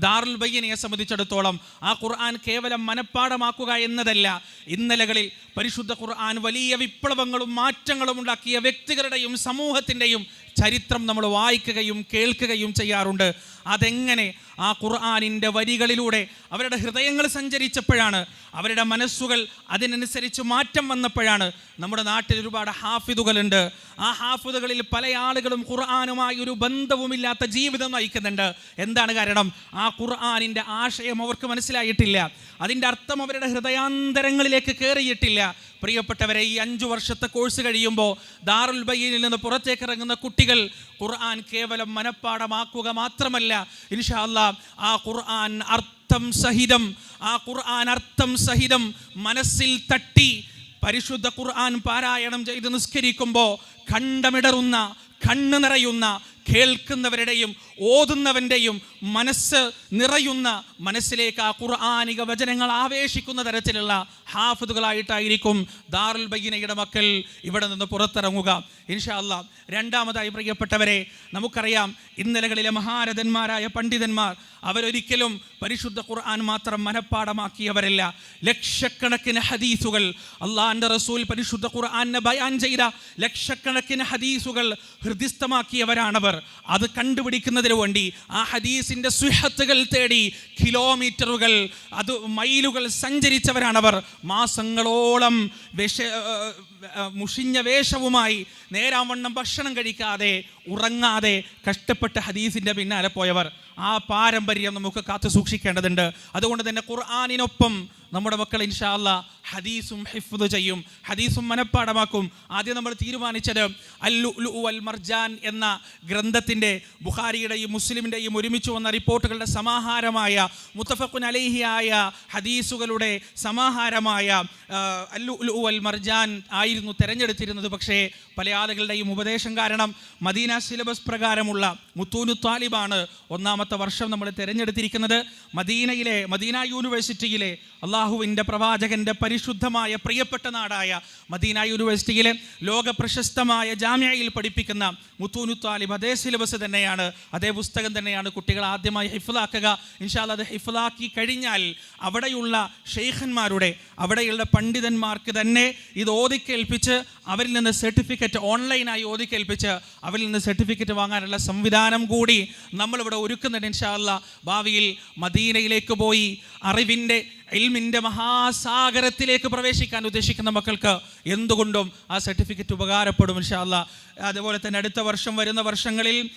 ദാറുൽ ബയ്യനെ സംബന്ധിച്ചിടത്തോളം ആ ഖുർആൻ കേവലം മനഃപ്പാടമാക്കുക എന്നതല്ല. ഇന്നലകളിൽ പരിശുദ്ധ ഖുർആൻ വലിയ വിപ്ലവങ്ങളും മാറ്റങ്ങളും ഉണ്ടാക്കിയ വ്യക്തികളുടെയും സമൂഹത്തിന്റെയും ചരിത്രം നമ്മൾ വായിക്കുകയും കേൾക്കുകയും ചെയ്യാറുണ്ട്. അതെങ്ങനെ ആ ഖുർആാനിന്റെ വരികളിലൂടെ അവരുടെ ഹൃദയങ്ങൾ സഞ്ചരിച്ചപ്പോഴാണ് അവരുടെ മനസ്സുകൾ അതിനനുസരിച്ച് മാറ്റം വന്നപ്പോഴാണ് നമ്മുടെ നാട്ടിൽ ഒരുപാട് ഹാഫിദുകളുണ്ട്. ആ ഹാഫിദുകളിൽ പല ആളുകളും ഖുർആാനുമായി ഒരു ബന്ധവുമില്ലാത്ത ജീവിതം നയിക്കുന്നുണ്ട്. എന്താണ് കാരണം? ആ ഖുർആാനിന്റെ ആശയം അവർക്ക് മനസ്സിലായിട്ടില്ല. അതിന്റെ അർത്ഥം അവരുടെ ഹൃദയാന്തരങ്ങളിലേക്ക് കയറിയിട്ടില്ല. പ്രിയപ്പെട്ടവരെ ഈ അഞ്ചു വർഷത്തെ കോഴ്സ് കഴിയുമ്പോൾ ദാറുൽ ബയ്യനിൽ നിന്ന് പുറത്തേക്ക് ഇറങ്ങുന്ന കുട്ടികൾ ഖുർആൻ കേവലം മനഃപ്പാടമാക്കുക മാത്രമല്ല ഇൻഷാല്ല ആ ഖുർആൻ അർത്ഥം സഹിതം ആ ഖുർആൻ അർത്ഥം സഹിതം മനസ്സിൽ തട്ടി പരിശുദ്ധ ഖുർആൻ പാരായണം ചെയ്ത് നിസ്കരിക്കുമ്പോൾ കണ്ടമിടറുന്ന കണ്ണ് നിറയുന്ന കേൾക്കുന്നവരുടെയും ഓതുന്നവന്റെയും മനസ്സ് നിറയുന്ന മനസ്സിലേക്ക് ആ ഖുർആാനിക വചനങ്ങൾ ആവേശിക്കുന്ന തരത്തിലുള്ള ഹാഫിദുകളായിട്ടായിരിക്കും ദാറുൽ ബൈനയുടെ മക്കൾ ഇവിടെ നിന്ന് പുറത്തിറങ്ങുക. ഇൻഷാല്ല രണ്ടാമതായി പ്രിയപ്പെട്ടവരെ നമുക്കറിയാം ഇന്നലകളിലെ മഹാരഥന്മാരായ പണ്ഡിതന്മാർ അവരൊരിക്കലും പരിശുദ്ധ ഖുർആൻ മാത്രം മനഃപ്പാടമാക്കിയവരല്ല ലക്ഷക്കണക്കിന് ഹദീസുകൾ അള്ളാഹാന്റെ റസൂൽ പരിശുദ്ധ ഖുർആാനെ ബയാൻ ചെയ്ത ലക്ഷക്കണക്കിന് ഹദീസുകൾ ഹൃദിസ്ഥമാക്കിയവരാണവർ അത് കണ്ടുപിടിക്കുന്നതിന് വേണ്ടി ആ ഹദീസിന്റെ സുഹത്തുകൾ തേടി കിലോമീറ്ററുകൾ അത് മൈലുകൾ സഞ്ചരിച്ചവരാണവർ. മാസങ്ങളോളം വിഷ മുഷിഞ്ഞ വേഷവുമായി നേരാവണ്ണം ഭക്ഷണം കഴിക്കാതെ ഉറങ്ങാതെ കഷ്ടപ്പെട്ട് ഹദീസിന്റെ പിന്നാലെ പോയവർ. ആ പാരമ്പര്യം നമുക്ക് കാത്തു സൂക്ഷിക്കേണ്ടതുണ്ട്. അതുകൊണ്ട് തന്നെ ഖുർആാനിനൊപ്പം നമ്മുടെ മക്കൾ ഇൻഷാ അല്ലാ ഹദീസും ഹിഫ്ദ് ചെയ്യും ഹദീസും മനഃപ്പാടമാക്കും ആദ്യം നമ്മൾ തീരുമാനിച്ചത് അല്ലു അൽ മർജാൻ എന്ന ഗ്രന്ഥത്തിന്റെ ബുഖാരിയുടെയും മുസ്ലിമിന്റെയും ഒരുമിച്ച് വന്ന റിപ്പോർട്ടുകളുടെ സമാഹാരമായ മുത്തഫഖുൻ അലേഹിയായ ഹദീസുകളുടെ സമാഹാരമായ അല്ലു അൽ മർജാൻ ആയിരുന്നു തിരഞ്ഞെടുത്തിരുന്നത്. പക്ഷേ പല ആളുകളുടെയും ഉപദേശം കാരണം മദീന സിലബസ് പ്രകാരമുള്ള മുത്തൂനു താലിബാണ് ഒന്നാമത്തെ വർഷം നമ്മൾ തിരഞ്ഞെടുത്തിരിക്കുന്നത് മദീനയിലെ മദീന യൂണിവേഴ്സിറ്റിയിലെ അള്ളാഹുവിന്റെ പ്രവാചകന്റെ പരിശുദ്ധമായ പ്രിയപ്പെട്ട നാടായ മദീന യൂണിവേഴ്സിറ്റിയിലെ ലോക പ്രശസ്തമായ ജാമ്യയിൽ പഠിപ്പിക്കുന്ന മുത്തൂനു താലിബ് അതേ സിലബസ് തന്നെയാണ് അതേ പുസ്തകം തന്നെയാണ് കുട്ടികൾ ആദ്യമായി ഹിഫിലാക്കുക ഇൻഷാല്ല അത് ഹിഫിലാക്കി കഴിഞ്ഞാൽ അവിടെയുള്ള ഷെയ്ഖന്മാരുടെ അവിടെയുള്ള പണ്ഡിതന്മാർക്ക് തന്നെ ഇത് ഓതിക്കേൽപ്പിച്ച് അവരിൽ നിന്ന് സർട്ടിഫിക്കറ്റ് ഓൺലൈനായി ഓതിക്കേൽപ്പിച്ച് അവരിൽ നിന്ന് സർട്ടിഫിക്കറ്റ് വാങ്ങാനുള്ള സംവിധാനം കൂടി നമ്മളിവിടെ ഒരുക്കുന്നുണ്ട്. ഇൻഷാല്ല ഭാവിയിൽ മദീനയിലേക്ക് പോയി അറിവിന്റെ ഇൽമിന്റെ മഹാസാഗരത്തിലേക്ക് പ്രവേശിക്കാൻ ഉദ്ദേശിക്കുന്ന മക്കൾക്ക് എന്തുകൊണ്ടും ആ സർട്ടിഫിക്കറ്റ് ഉപകാരപ്പെടും ഇൻഷാല്ല അതുപോലെ തന്നെ അടുത്ത വർഷം വരുന്ന വർഷങ്ങളിൽ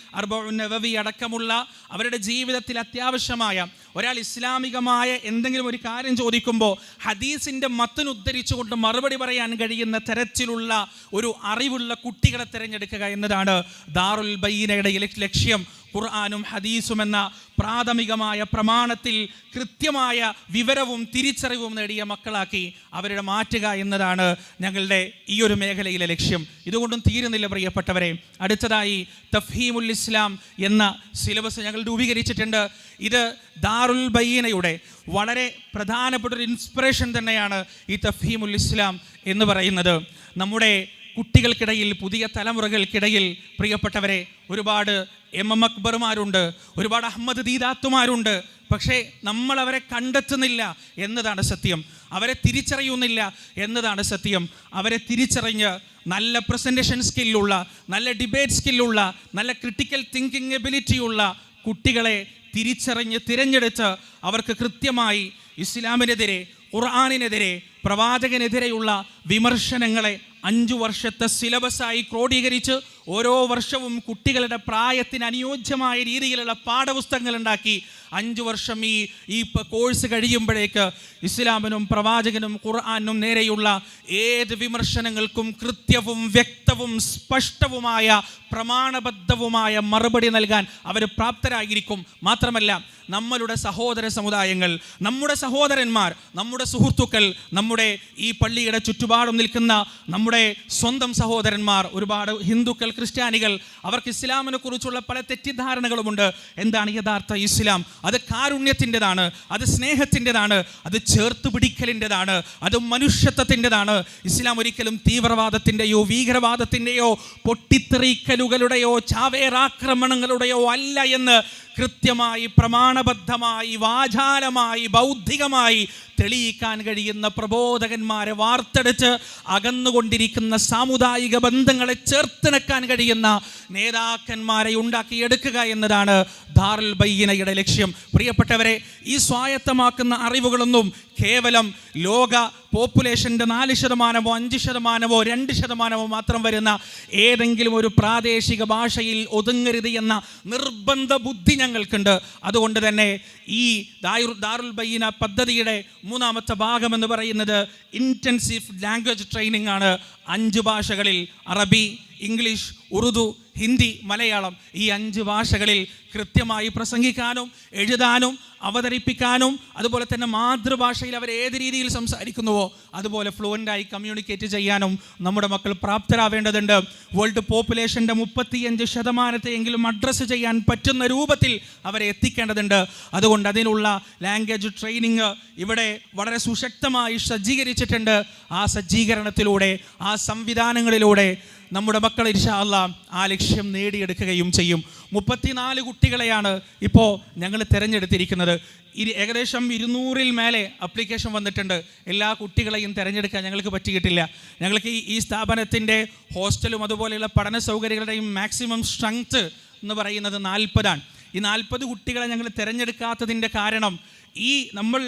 നവവി അടക്കമുള്ള അവരുടെ ജീവിതത്തിൽ അത്യാവശ്യമായ ഒരാൾ ഇസ്ലാമികമായ എന്തെങ്കിലും ഒരു കാര്യം ചോദിക്കുമ്പോൾ ഹദീസിന്റെ മത്തിന് ഉദ്ധരിച്ചുകൊണ്ട് മറുപടി പറയാൻ കഴിയുന്ന തരത്തിലുള്ള ഒരു അറിവുള്ള കുട്ടികളെ തിരഞ്ഞെടുക്കുക എന്നതാണ് ദാറുൽ ലക്ഷ്യം ലക്ഷ്യം. ഖുർആാനും ഹദീസും എന്ന പ്രാഥമികമായ പ്രമാണത്തിൽ കൃത്യമായ വിവരവും തിരിച്ചറിവും നേടിയ മക്കളാക്കി അവരുടെ മാറ്റുക എന്നതാണ് ഞങ്ങളുടെ ഈ ഒരു മേഖലയിലെ ലക്ഷ്യം. ഇതുകൊണ്ടും തീരുന്നില്ല പ്രിയപ്പെട്ടവരെ. അടുത്തതായി തഫീമുൽ ഇസ്ലാം എന്ന സിലബസ് ഞങ്ങൾ രൂപീകരിച്ചിട്ടുണ്ട്. ഇത് ദാറുൽ ബൈനയുടെ വളരെ പ്രധാനപ്പെട്ട ഒരു ഇൻസ്പിറേഷൻ തന്നെയാണ് ഈ തഫീമുൽ ഇസ്ലാം എന്ന് പറയുന്നത്. നമ്മുടെ കുട്ടികൾക്കിടയിൽ പുതിയ തലമുറകൾക്കിടയിൽ പ്രിയപ്പെട്ടവരെ ഒരുപാട് എം എം അക്ബർമാരുണ്ട് ഒരുപാട് അഹമ്മദ് ദീദാത്തുമാരുണ്ട്. പക്ഷേ നമ്മൾ അവരെ കണ്ടെത്തുന്നില്ല എന്നതാണ് സത്യം. അവരെ തിരിച്ചറിയുന്നില്ല എന്നതാണ് സത്യം. അവരെ തിരിച്ചറിഞ്ഞ് നല്ല പ്രസന്റേഷൻ സ്കില്ലുള്ള നല്ല ഡിബേറ്റ് സ്കില്ലുള്ള നല്ല ക്രിട്ടിക്കൽ തിങ്കിങ് എബിലിറ്റിയുള്ള കുട്ടികളെ തിരിച്ചറിഞ്ഞ് തിരഞ്ഞെടുത്ത് അവർക്ക് കൃത്യമായി ഇസ്ലാമിനെതിരെ ഖുർആാനിനെതിരെ പ്രവാചകനെതിരെയുള്ള വിമർശനങ്ങളെ അഞ്ചു വർഷത്തെ സിലബസായി ക്രോഡീകരിച്ച് ഓരോ വർഷവും കുട്ടികളുടെ പ്രായത്തിന് അനുയോജ്യമായ രീതിയിലുള്ള പാഠപുസ്തകങ്ങൾ ഉണ്ടാക്കി അഞ്ചു വർഷം ഈ ഈ കോഴ്സ് കഴിയുമ്പോഴേക്ക് ഇസ്ലാമിനും പ്രവാചകനും ഖുർആാനും നേരെയുള്ള ഏത് വിമർശനങ്ങൾക്കും കൃത്യവും വ്യക്തവും സ്പഷ്ടവുമായ പ്രമാണബദ്ധവുമായ മറുപടി നൽകാൻ അവർ പ്രാപ്തരായിരിക്കും. മാത്രമല്ല നമ്മളുടെ സഹോദര സമുദായങ്ങൾ നമ്മുടെ സഹോദരന്മാർ നമ്മുടെ സുഹൃത്തുക്കൾ നമ്മുടെ ഈ പള്ളിയുടെ ചുറ്റുപാടും നിൽക്കുന്ന നമ്മുടെ സ്വന്തം സഹോദരന്മാർ ഒരുപാട് ഹിന്ദുക്കൾ ക്രിസ്ത്യാനികൾ അവർക്ക് ഇസ്ലാമിനെ കുറിച്ചുള്ള പല തെറ്റിദ്ധാരണകളുമുണ്ട്. എന്താണ് യഥാർത്ഥ ഇസ്ലാം? അത് കാരുണ്യത്തിന്റെതാണ് അത് സ്നേഹത്തിന്റെതാണ് അത് ചേർത്ത് പിടിക്കലിന്റെതാണ് അത് മനുഷ്യത്വത്തിന്റെതാണ്. ഇസ്ലാം ഒരിക്കലും തീവ്രവാദത്തിന്റെയോ ഭീകരവാദത്തിന്റെയോ പൊട്ടിത്തെറിക്കലുകളുടെയോ ചാവേറാക്രമണങ്ങളുടെയോ അല്ല എന്ന് കൃത്യമായി പ്രമാണബദ്ധമായി വാചാലമായി ബൗദ്ധികമായി തെളിയിക്കാൻ കഴിയുന്ന പ്രബോധകന്മാരെ വാർത്തെടുത്ത് അകന്നുകൊണ്ടിരിക്കുന്ന സാമുദായിക ബന്ധങ്ങളെ ചേർത്തിണക്കാൻ കഴിയുന്ന നേതാക്കന്മാരെ ഉണ്ടാക്കിയെടുക്കുക എന്നതാണ് ധാറുൽ ബയ്യനയുടെ ലക്ഷ്യം. പ്രിയപ്പെട്ടവരെ ഈ സ്വായത്തമാക്കുന്ന അറിവുകളൊന്നും കേവലം ലോക പോപ്പുലേഷന്റെ നാല് ശതമാനമോ അഞ്ച് ശതമാനമോ രണ്ട് ശതമാനമോ മാത്രം വരുന്ന ഏതെങ്കിലും ഒരു പ്രാദേശിക ഭാഷയിൽ ഒതുങ്ങരുത് എന്ന നിർബന്ധ ബുദ്ധി ഞങ്ങൾക്കുണ്ട്. അതുകൊണ്ട് തന്നെ ഈ ദായുർ ദാറുൽ ബൈന പദ്ധതിയുടെ മൂന്നാമത്തെ ഭാഗം എന്ന് പറയുന്നത് ഇന്റൻസീവ് ലാംഗ്വേജ് ട്രെയിനിങ് ആണ്. അഞ്ച് ഭാഷകളിൽ അറബി ഇംഗ്ലീഷ് ഉറുദു ഹിന്ദി മലയാളം ഈ അഞ്ച് ഭാഷകളിൽ കൃത്യമായി പ്രസംഗിക്കാനും എഴുതാനും അവതരിപ്പിക്കാനും അതുപോലെ തന്നെ മാതൃഭാഷയിൽ അവർ ഏത് രീതിയിൽ സംസാരിക്കുന്നുവോ അതുപോലെ ഫ്ലുവന്റായി കമ്മ്യൂണിക്കേറ്റ് ചെയ്യാനും നമ്മുടെ മക്കൾ പ്രാപ്തരാവേണ്ടതുണ്ട്. വേൾഡ് പോപ്പുലേഷന്റെ മുപ്പത്തിയഞ്ച് ശതമാനത്തെയെങ്കിലും അഡ്രസ്സ് ചെയ്യാൻ പറ്റുന്ന രൂപത്തിൽ അവരെ എത്തിക്കേണ്ടതുണ്ട്. അതുകൊണ്ട് അതിനുള്ള ലാംഗ്വേജ് ട്രെയിനിങ് ഇവിടെ വളരെ സുശക്തമായി സജ്ജീകരിച്ചിട്ടുണ്ട്. ആ സജ്ജീകരണത്തിലൂടെ ആ സംവിധാനങ്ങളിലൂടെ നമ്മുടെ മക്കൾ ഇൻഷാ അല്ലാ ആ ലക്ഷ്യം നേടിയെടുക്കുകയും ചെയ്യും. മുപ്പത്തിനാല് കുട്ടികളെയാണ് ഇപ്പോൾ ഞങ്ങൾ തിരഞ്ഞെടുത്തിരിക്കുന്നത്. ഏകദേശം ഇരുന്നൂറിൽ മേലെ അപ്ലിക്കേഷൻ വന്നിട്ടുണ്ട്. എല്ലാ കുട്ടികളെയും തിരഞ്ഞെടുക്കാൻ ഞങ്ങൾക്ക് പറ്റിയിട്ടില്ല. ഞങ്ങൾക്ക് ഈ ഈ സ്ഥാപനത്തിന്റെ ഹോസ്റ്റലും അതുപോലെയുള്ള പഠന സൗകര്യങ്ങളുടെയും മാക്സിമം സ്ട്രെങ്ത്ത് എന്ന് പറയുന്നത് നാൽപ്പതാണ്. ഈ നാൽപ്പത് കുട്ടികളെ ഞങ്ങൾ തിരഞ്ഞെടുക്കാത്തതിന്റെ കാരണം ഈ നമ്മൾ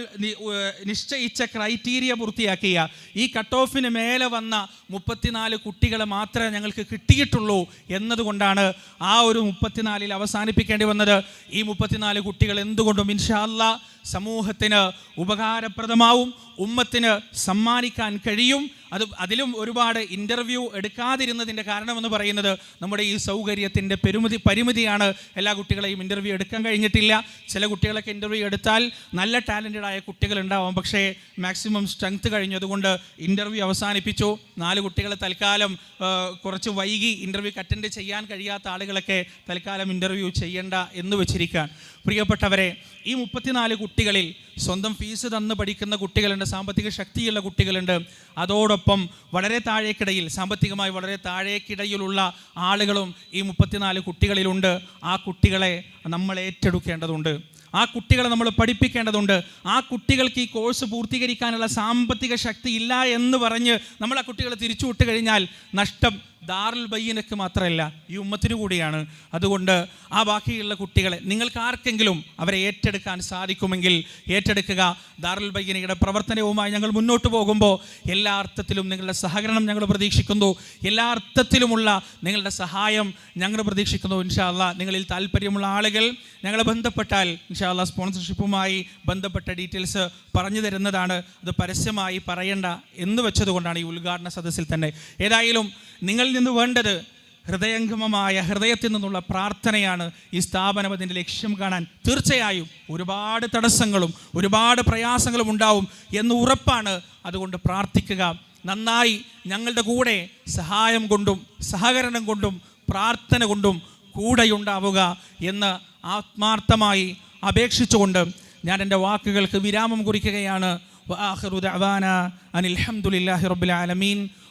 നിശ്ചയിച്ച ക്രൈറ്റീരിയ പൂർത്തിയാക്കിയ ഈ കട്ട് ഓഫിന് മേലെ വന്ന മുപ്പത്തിനാല് കുട്ടികളെ മാത്രമേ ഞങ്ങൾക്ക് കിട്ടിയിട്ടുള്ളൂ എന്നതുകൊണ്ടാണ് ആ ഒരു മുപ്പത്തിനാലിൽ അവസാനിപ്പിക്കേണ്ടി വന്നത്. ഈ മുപ്പത്തിനാല് കുട്ടികൾ എന്തുകൊണ്ടും ഇൻഷാല്ല സമൂഹത്തിന് ഉപകാരപ്രദമാവും ഉമ്മത്തിന് സമ്മാനിക്കാൻ കഴിയും. അത് അതിലും ഒരുപാട് ഇന്റർവ്യൂ എടുക്കാതിരുന്നതിന്റെ കാരണമെന്ന് പറയുന്നത് നമ്മുടെ ഈ സൗകര്യത്തിന്റെ പെരുമതി പരിമിതിയാണ്. എല്ലാ കുട്ടികളെയും ഇന്റർവ്യൂ എടുക്കാൻ കഴിഞ്ഞിട്ടില്ല. ചില കുട്ടികളൊക്കെ ഇന്റർവ്യൂ എടുത്താൽ നല്ല ടാലന്റഡ് ആയ കുട്ടികൾ ഉണ്ടാവും പക്ഷേ മാക്സിമം സ്ട്രെങ്ത് കഴിഞ്ഞതുകൊണ്ട് ഇന്റർവ്യൂ അവസാനിപ്പിച്ചു. നാല് കുട്ടികളെ തൽക്കാലം കുറച്ച് വൈകി ഇന്റർവ്യൂക്ക് അറ്റൻഡ് ചെയ്യാൻ കഴിയാത്ത ആളുകളൊക്കെ തൽക്കാലം ഇന്റർവ്യൂ ചെയ്യേണ്ട എന്ന് വെച്ചിരിക്കുകയാണ്. പ്രിയപ്പെട്ടവരെ ഈ മുപ്പത്തിനാല് കുട്ടികളിൽ സ്വന്തം ഫീസ് തന്ന് പഠിക്കുന്ന കുട്ടികളുണ്ട് സാമ്പത്തിക ശക്തിയുള്ള കുട്ടികളുണ്ട്. അതോടൊപ്പം വളരെ താഴേക്കിടയിൽ സാമ്പത്തികമായി വളരെ താഴേക്കിടയിലുള്ള ആളുകളും ഈ മുപ്പത്തിനാല് കുട്ടികളിലുണ്ട്. ആ കുട്ടികളെ നമ്മൾ ഏറ്റെടുക്കേണ്ടതുണ്ട്. ആ കുട്ടികളെ നമ്മൾ പഠിപ്പിക്കേണ്ടതുണ്ട്. ആ കുട്ടികൾക്ക് ഈ കോഴ്സ് പൂർത്തീകരിക്കാനുള്ള സാമ്പത്തിക ശക്തി ഇല്ല എന്ന് പറഞ്ഞ് നമ്മൾ ആ കുട്ടികളെ തിരിച്ചു വിട്ട് കഴിഞ്ഞാൽ നഷ്ടം ദാറുൽ ബയ്യനക്ക് മാത്രമല്ല ഈ ഉമ്മത്തിന് കൂടിയാണ്. അതുകൊണ്ട് ആ ബാക്കിയുള്ള കുട്ടികളെ നിങ്ങൾക്ക് ആർക്കെങ്കിലും അവരെ ഏറ്റെടുക്കാൻ സാധിക്കുമെങ്കിൽ ഏറ്റെടുക്കുക. ദാറുൽ ബയ്യനയുടെ പ്രവർത്തനവുമായി ഞങ്ങൾ മുന്നോട്ട് പോകുമ്പോൾ എല്ലാ അർത്ഥത്തിലും നിങ്ങളുടെ സഹകരണം ഞങ്ങൾ പ്രതീക്ഷിക്കുന്നു. എല്ലാ അർത്ഥത്തിലുമുള്ള നിങ്ങളുടെ സഹായം ഞങ്ങൾ പ്രതീക്ഷിക്കുന്നു. ഇൻഷാല്ല നിങ്ങളിൽ താല്പര്യമുള്ള ആളുകൾ ഞങ്ങളെ ബന്ധപ്പെട്ടാൽ ഇൻഷാല്ല സ്പോൺസർഷിപ്പുമായി ബന്ധപ്പെട്ട ഡീറ്റെയിൽസ് പറഞ്ഞു തരുന്നതാണ്. അത് പരസ്യമായി പറയേണ്ട എന്ന് വെച്ചതുകൊണ്ടാണ് ഈ ഉദ്ഘാടന സദസ്സിൽ തന്നെ. ഏതായാലും നിങ്ങളിൽ നിന്ന് വേണ്ടത് ഹൃദയംഗമമായ ഹൃദയത്തിൽ നിന്നുള്ള പ്രാർത്ഥനയാണ് ഈ സ്ഥാപനം അതിന്റെ ലക്ഷ്യം കാണാൻ. തീർച്ചയായും ഒരുപാട് തടസ്സങ്ങളും ഒരുപാട് പ്രയാസങ്ങളും ഉണ്ടാവും എന്ന് ഉറപ്പാണ്. അതുകൊണ്ട് പ്രാർത്ഥിക്കുക. നന്നായി ഞങ്ങളുടെ കൂടെ സഹായം കൊണ്ടും സഹകരണം കൊണ്ടും പ്രാർത്ഥന കൊണ്ടും കൂടെയുണ്ടാവുക എന്ന് ആത്മാർത്ഥമായി അപേക്ഷിച്ചുകൊണ്ട് ഞാൻ എന്റെ വാക്കുകൾക്ക് വിരാമം കുറിക്കുകയാണ്. വാഹറുദ് ദഅവാന അനിൽ ഹംദുലില്ലാഹി